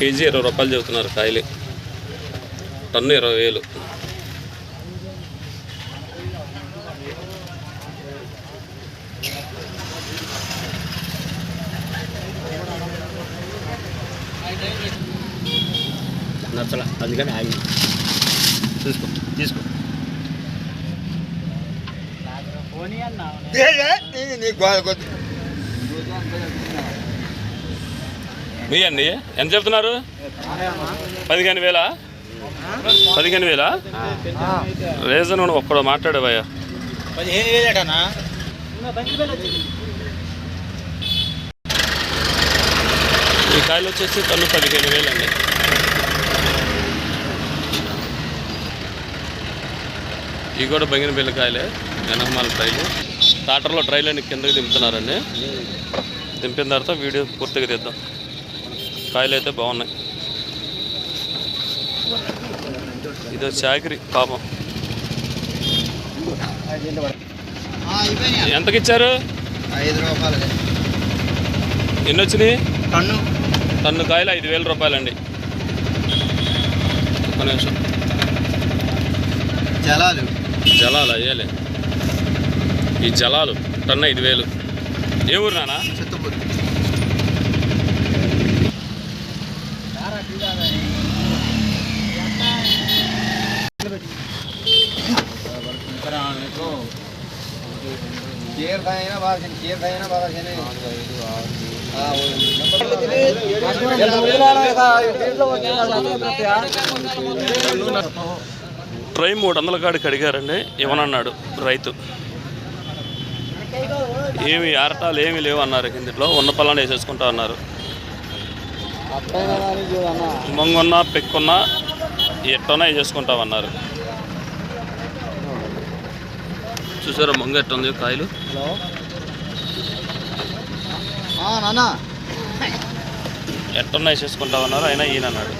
KG ఇరవై రూపాయలు చెబుతున్నారు కాయలు. టన్ను ఇరవై వేలు. నచ్చల అందుకని ఆగి చూసుకో తీసుకో. మీ అండి ఎంత చెప్తున్నారు? పదిహేను వేలా? పదిహేను వేలా? రీజన్ ఒక్కడు మాట్లాడేవయ్యా పదిహేను వేలేటనా ఈ కాయలు వచ్చేసి టన్ను పదిహేను వేలండి. ఇవి కూడా బంగిన బిల్ల కాయలే వెనకమాల ట్రైలు. టాటర్లో ట్రైలని కిందకి దింపుతున్నారండి. దింపిన తర్వాత వీడియో పూర్తిగా తీద్దాం. కాయలు అయితే బాగున్నాయి. ఇది చాకరి పాపం. ఎంతకి ఇచ్చారు ఐదు రూపాయలు. ఎన్ని వచ్చినాయి టన్ను. టన్ను కాయలు ఐదు వేల రూపాయలండి. ఒక నిమిషం. జలాలు. జలాలు అయ్యాలే. ఈ జలాలు టన్ను ఐదు వేలు. ఏ ఊరు నానా చిత్తపూర్ ట్రై మూడు వందల కాడికి అడిగారండి ఇవ్వనన్నాడు రైతు. ఏమి ఆరటాలు ఏమి లేవు అన్నారు కిందిలో ఉన్న పొలాన్ని వేసేసుకుంటా అన్నారు. మొంగున్నా పెక్కున్నా ఎట్టున్నా వేసేసుకుంటామన్నారు చూసారా మొంగ ఎట్టుంది కాయలు? హలో. నాన్న. ఎట్టున్నా వేసేసుకుంటామన్నారు అయినా ఈయన అన్నాడు